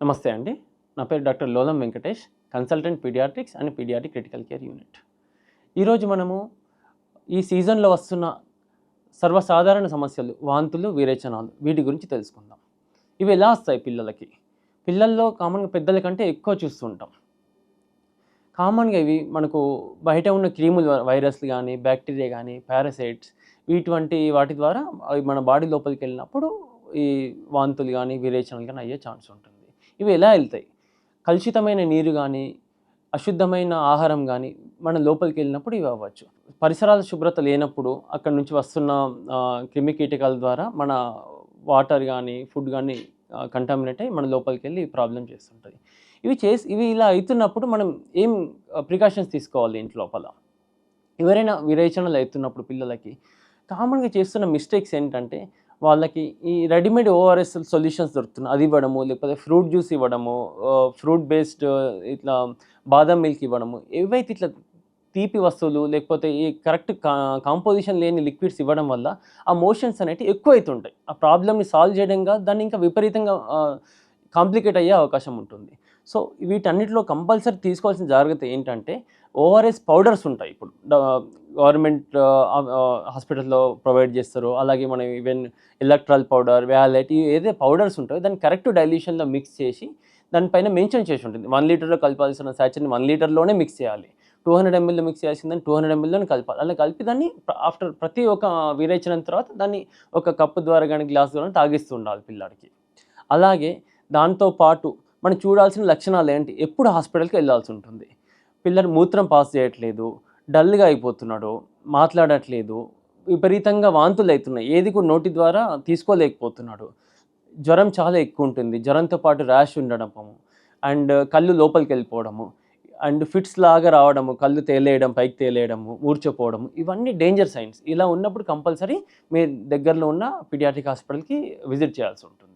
నమస్తే అండి. నా పేరు doctor Lolam Venkatesh consultant paediatrics and paediatric critical care unit. ఈరోజు మనము ఈ సీజన్లో వస్తున్న సర్వసాధారణ సమస్యలు వాంతులు విరేచనాలు వీటి గురించి తెలుసుకుందాం. ఇవి ఎలా వస్తాయి పిల్లలకి? పిల్లల్లో కామన్గా పెద్దల కంటే ఎక్కువ చూస్తుంటాం కామన్గా ఇవి మనకు బయట ఉన్న క్రీములు వైరస్లు కానీ బ్యాక్టీరియా కానీ పారాసైట్స్ ఇటువంటి వాటి ద్వారా అవి మన బాడీ లోపలికి వెళ్ళినప్పుడు ఈ వాంతులు కానీ విరేచనలు కానీ అయ్యే ఛాన్స్ ఉంటుంది. ఇవి ఎలా వెళ్తాయి? కలుషితమైన నీరు కానీ అశుద్ధమైన ఆహారం కానీ మన లోపలికి వెళ్ళినప్పుడు ఇవి అవ్వచ్చు. పరిసరాల శుభ్రత లేనప్పుడు అక్కడ నుంచి వస్తున్న క్రిమి కీటకాల ద్వారా మన వాటర్ కానీ ఫుడ్ కానీ కంటామినేట్ అయ్యి మన లోపలికి వెళ్ళి ప్రాబ్లం చేస్తుంటుంది ఇవి చేసి ఇవి ఇలా అవుతున్నప్పుడు మనం ఏం ప్రికాషన్స్ తీసుకోవాలి ఇంటి లోపల? ఎవరైనా విరేచనలు అవుతున్నప్పుడు పిల్లలకి కామన్గా చేస్తున్న మిస్టేక్స్ ఏంటంటే వాళ్ళకి ఈ రెడీమేడ్ ఓఆర్ఎస్ సొల్యూషన్స్ దొరుకుతున్నాయి. అది ఇవ్వడము లేకపోతే ఫ్రూట్ జ్యూస్ ఇవ్వడము ఫ్రూట్ బేస్డ్ ఇట్లా బాదం మిల్క్ ఇవ్వడము ఏవైతే ఇట్లా తీపి వస్తువులు లేకపోతే ఈ కరెక్ట్ కాంపోజిషన్ లేని లిక్విడ్స్ ఇవ్వడం వల్ల ఆ మోషన్స్ అనేవి ఎక్కువ అవుతుంటాయి ఆ ప్రాబ్లమ్ని సాల్వ్ చేయడంగా దాన్ని ఇంకా విపరీతంగా కాంప్లికేట్ అయ్యే అవకాశం ఉంటుంది. సో వీటన్నిటిలో కంపల్సరీ తీసుకోవాల్సిన జాగ్రత్త ఏంటంటే ఓఆర్ఎస్ పౌడర్స్ ఉంటాయి. ఇప్పుడు గవర్నమెంట్ హాస్పిటల్లో ప్రొవైడ్ చేస్తారు. అలాగే మనం ఈవెన్ ఎలక్ట్రాల్ పౌడర్ వ్యాలెట్ ఇవి ఏదైతే పౌడర్స్ ఉంటాయో దాన్ని కరెక్ట్ డైల్యూషన్లో మిక్స్ చేసి దానిపైన మెన్షన్ చేసి ఉంటుంది. వన్ లీటర్లో కలపాల్సిన శాచర్ని వన్ లీటర్లోనే మిక్స్ చేయాలి. టూ హండ్రెడ్ ఎంఎల్లో మిక్స్ చేయాల్సిందని టూ హండ్రెడ్ ఎంఎల్లోనే కలపాలి. అలా కలిపి దాన్ని ఆఫ్టర్ ప్రతి ఒక్క విరేచన తర్వాత దాన్ని ఒక కప్పు ద్వారా కానీ గ్లాస్ ద్వారా తాగిస్తూ ఉండాలి పిల్లాడికి. అలాగే దాంతోపాటు మనం చూడాల్సిన లక్షణాలు ఏంటి? ఎప్పుడు హాస్పిటల్కి వెళ్ళాల్సి ఉంటుంది? పిల్లడు మూత్రం పాస్ చేయట్లేదు డల్గా అయిపోతున్నాడు మాట్లాడట్లేదు విపరీతంగా వాంతులు అవుతున్నాయి ఏది కూడా నోటి ద్వారా తీసుకోలేకపోతున్నాడు. జ్వరం చాలా ఎక్కువ ఉంటుంది జ్వరంతో పాటు ర్యాష్ ఉండడము అండ్ కళ్ళు లోపలికి వెళ్ళిపోవడము అండ్ ఫిట్స్ లాగా రావడము కళ్ళు తేలేయడం పైకి తేలేయడము మూర్చపోవడము ఇవన్నీ డేంజర్ సైన్స్. ఇలా ఉన్నప్పుడు కంపల్సరీ మీ దగ్గరలో ఉన్న పీడియాట్రిక్ హాస్పిటల్కి విజిట్ చేయాల్సి ఉంటుంది.